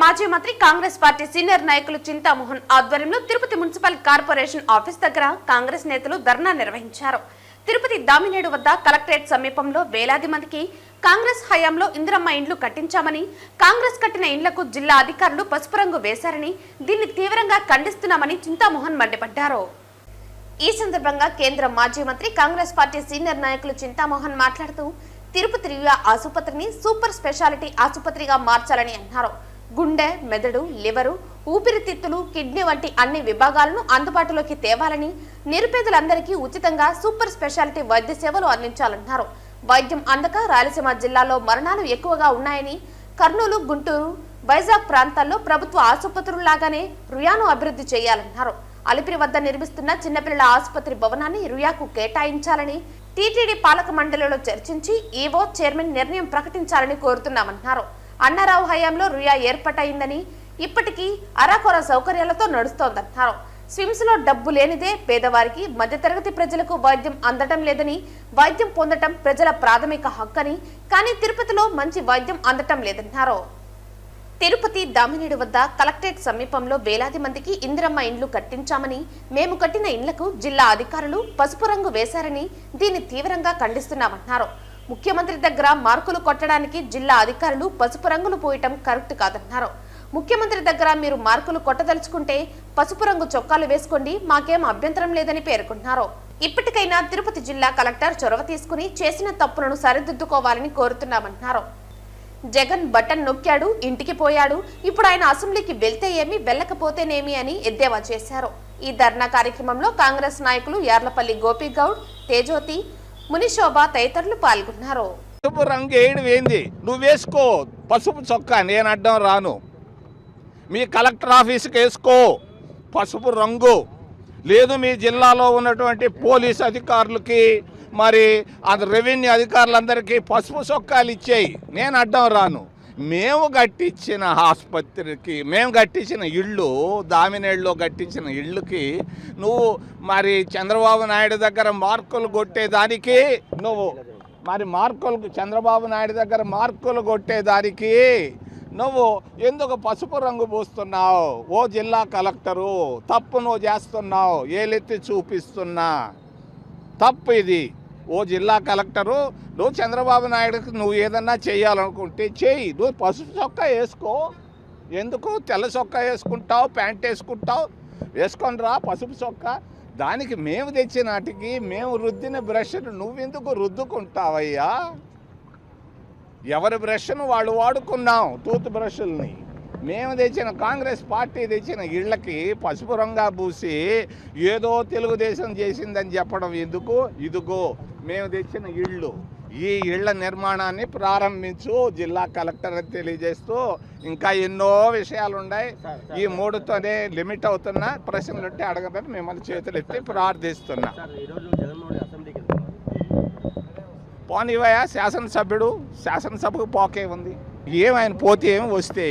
మాజీ మంత్రి Congress party senior నాయకులు చింతామోహన్ ఆధ్వర్యంలో తిరుపతి మున్సిపల్ కార్పొరేషన్ ఆఫీస్ దగ్గర కాంగ్రెస్ నేతలు ధర్నా నిర్వహించారు. తిరుపతి దామినేడు వద్ద కలెక్టరేట్ సమీపంలో వేలాది మందికి కాంగ్రెస్ హయాంలో ఇందిరమ్మ ఇండ్లు కట్టించామని కాంగ్రెస్ కట్టిన ఇండ్లకు జిల్లా అధికారులు పసుపు రంగు వేశారని దీన్ని తీవ్రంగా ఖండిస్తున్నామని చింతామోహన్ మండిపడ్డారు. ఈ సందర్భంగా కేంద్ర మాజీ మంత్రి కాంగ్రెస్ పార్టీ సీనియర్ నాయకులు చింతామోహన్ మాట్లాడుతూ తిరుపతి రియా ఆసుపత్రిని సూపర్ స్పెషాలిటీ ఆసుపత్రిగా మార్చాలని అన్నారు. గుండె మెదడు లివరు ఊపిరితిత్తులు కిడ్నీ వంటి అన్ని విభాగాలను అందుబాటులోకి తేవాలని నిరుపేదలందరికీ ఉచితంగా సూపర్ స్పెషాలిటీ వైద్య సేవలు అందించాలన్నారు వైద్యం అందక రాయలసీమ జిల్లాలో మరణాలు ఎక్కువగా ఉన్నాయని కర్నూలు గుంటూరు వైజాగ్ ప్రాంతాల్లో ప్రభుత్వ ఆసుపత్రుల్లాగానే రుయాను అభివృద్ధి చేయాలన్నారు అలిపిరి వద్ద నిర్మిస్తున్న చిన్నపిల్లల ఆసుపత్రి భవనాన్ని రుయాకు కేటాయించాలని టీటీడీ పాలక మండలిలో చర్చించి ఈవో చైర్మన్ నిర్ణయం ప్రకటించాలని కోరుతున్నామన్నారు అన్నారావు హయాంలో రుయా ఏర్పాటైందని ఇప్పటికీ అరాకొర సౌకర్యాలతో నడుస్తోందన్నారు స్విమ్స్లో డబ్బు లేనిదే పేదవారికి మధ్యతరగతి ప్రజలకు వైద్యం అందటం లేదని వైద్యం పొందటం ప్రజల ప్రాథమిక హక్కని కానీ తిరుపతిలో మంచి వైద్యం అందటం లేదన్నారు తిరుపతి దామినేడు వద్ద కలెక్టరేట్ సమీపంలో వేలాది మందికి ఇందిరమ్మ ఇండ్లు కట్టించామని మేము కట్టిన ఇండ్లకు జిల్లా అధికారులు పసుపు రంగు వేశారని దీన్ని తీవ్రంగా ఖండిస్తున్నామన్నారు ముఖ్యమంత్రి దగ్గర మార్కులు కొట్టడానికి జిల్లా అధికారులు పసుపు రంగులు పోయటం కరెక్ట్ కాదన్నారు ముఖ్యమంత్రి దగ్గర మీరు మార్కులు కొట్టదలుచుకుంటే పసుపు రంగు చొక్కాలు వేసుకోండి మాకేం అభ్యంతరం లేదని పేర్కొన్నారు ఇప్పటికైనా తిరుపతి జిల్లా కలెక్టర్ చొరవ తీసుకుని చేసిన తప్పులను సరిదిద్దుకోవాలని కోరుతున్నామన్నారు జగన్ బటన్ నొక్కాడు ఇంటికి పోయాడు. ఇప్పుడు ఆయన అసెంబ్లీకి వెళ్తే ఏమి వెళ్ళకపోతేనేమి అని ఎద్దేవా చేశారు. ఈ ధర్నా కార్యక్రమంలో కాంగ్రెస్ నాయకులు యార్లపల్లి గోపిగౌడ్ తేజోతి మునిశోభ తదితరులు పాల్గొన్నారు. పసుపు రంగు వేయడం ఏంది నువ్వు వేసుకో. పసుపు చొక్కా నేను అడ్డం రాను. మీ కలెక్టర్ ఆఫీస్కి వేసుకో. పసుపు రంగు. లేదు మీ జిల్లాలో ఉన్నటువంటి పోలీస్ అధికారులకి మరి అది రెవెన్యూ అధికారులందరికీ పసుపు చొక్కాలు ఇచ్చేయి. నేను అడ్డం రాను. మేము కట్టించిన ఆసుపత్రికి మేము కట్టించిన ఇళ్ళు దామినేళ్ళలో కట్టించిన ఇళ్ళుకి నువ్వు మరి చంద్రబాబు నాయుడు దగ్గర మార్కులు కొట్టేదానికి నువ్వు మరి మార్కులు చంద్రబాబు నాయుడు దగ్గర మార్కులు కొట్టేదానికి నువ్వు ఎందుకు పసుపు రంగు పూస్తున్నావు? ఓ జిల్లా కలెక్టరు తప్పు నువ్వు చేస్తున్నావు ఏలెత్తి చూపిస్తున్నా. తప్పు ఇది. ఓ జిల్లా కలెక్టరు నువ్వు చంద్రబాబు నాయుడుకి నువ్వు ఏదన్నా చేయాలనుకుంటే చేయి. నువ్వు పసుపు చొక్కా వేసుకో. ఎందుకు? తెల్ల చొక్కా వేసుకుంటావు ప్యాంట్ వేసుకుంటావు. వేసుకొని రా పసుపు చొక్కా. దానికి మేము తెచ్చిన నాటికి మేము రుద్దిన బ్రష్ను నువ్వెందుకు రుద్దుకుంటావయ్యా? ఎవరి బ్రష్ను వాళ్ళు వాడుకున్నాం టూత్ బ్రష్ల్ని. మేము తెచ్చిన కాంగ్రెస్ పార్టీ తెచ్చిన ఇళ్ళకి పసుపు రంగా పూసి ఏదో తెలుగుదేశం చేసిందని చెప్పడం ఎందుకు? ఇదిగో మేము తెచ్చిన ఇళ్ళు. ఈ ఇళ్ళ నిర్మాణాన్ని ప్రారంభించు జిల్లా కలెక్టర్ అని తెలియజేస్తూ ఇంకా ఎన్నో విషయాలు ఉన్నాయి ఈ మూడుతోనే లిమిట్ అవుతున్నా ప్రశ్నలు ఉంటే అడగదని మిమ్మల్ని చేతులు ఎత్తి ప్రార్థిస్తున్నా. పోనివయా శాసనసభ్యుడు శాసనసభకు పోకే ఉంది. ఏమైనా పోతే ఏమి వస్తే